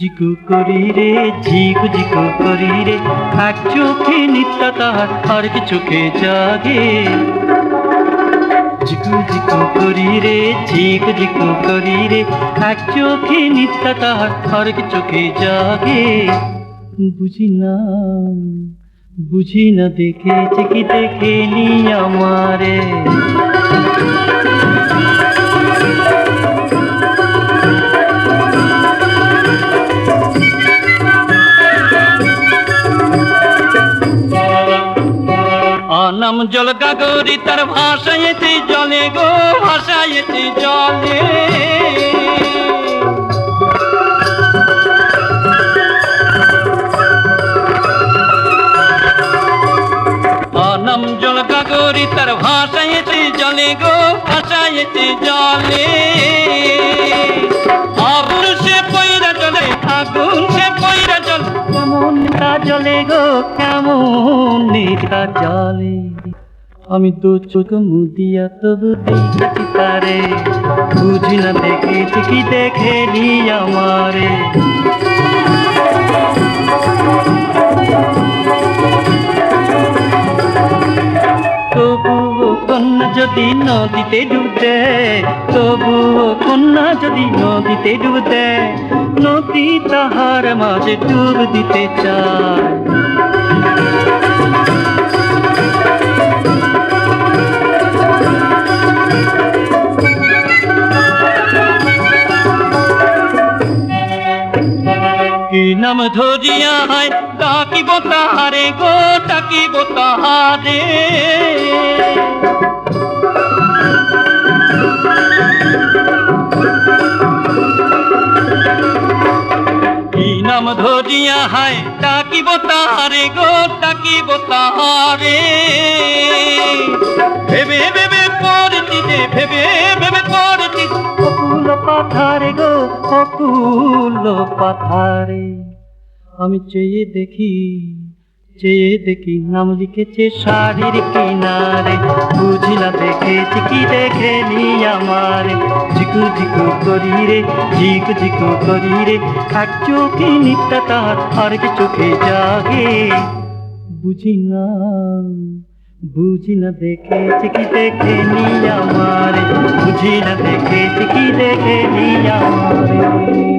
জিকু করি রে ঝিকু জিকু করি রে। এক চোখে নিত্য আর কি চোখে জাগে। জিকু জিকু করি রে ঝিকু জিকু করি রে। এক চোখে নিত্য আর কি চোখে জাগে। বুঝি না বুঝি না দেখেছে কি দেখেনি আমারে। অনম জল গাগরি, তার ভাষায়েতে জলে গো ভাষায়েতে জলে। তার ভাষায়েতে জলে গো ভাষায়েতে জলে। জলে গো, কেমন তা জলে। আমি তো চোখ মুদিয়া তবু দেখেছি তারে। বুঝি না দেখেছি কি দেখে নি আমারে। কন্যা যদি নদীতে ডুব দেয় তবুও কন্যা যদি নদীতে ডুব নদী তাহার মাঝে ডুব দিতে চায়। নাম ধরিয়া হয় ডাকিব তাহারে গো ডাকিব তাহারে। কি নাম ধরিয়া হায়, ডাকিব তাহারে গো, ডাকিব তাহারে। ভেবে ভেবে পড়তি যে, ভেবে ভেবে পড়তি অকুল পাথারে গো, অকুল পাথারে। আমি চেয়ে দেখি চেয়ে দেখি, নাম লিখেছে শাড়ির কিনারে। ঝিকু করি রে ঝিকু ঝিকু করি রে এক চোখে নিত্য তার আর কি চোখে জাগে। বুঝি না বুঝি না দেখেছি কি দেখে নি আমার, বুঝি না দেখেছি কি দেখে নি আমার।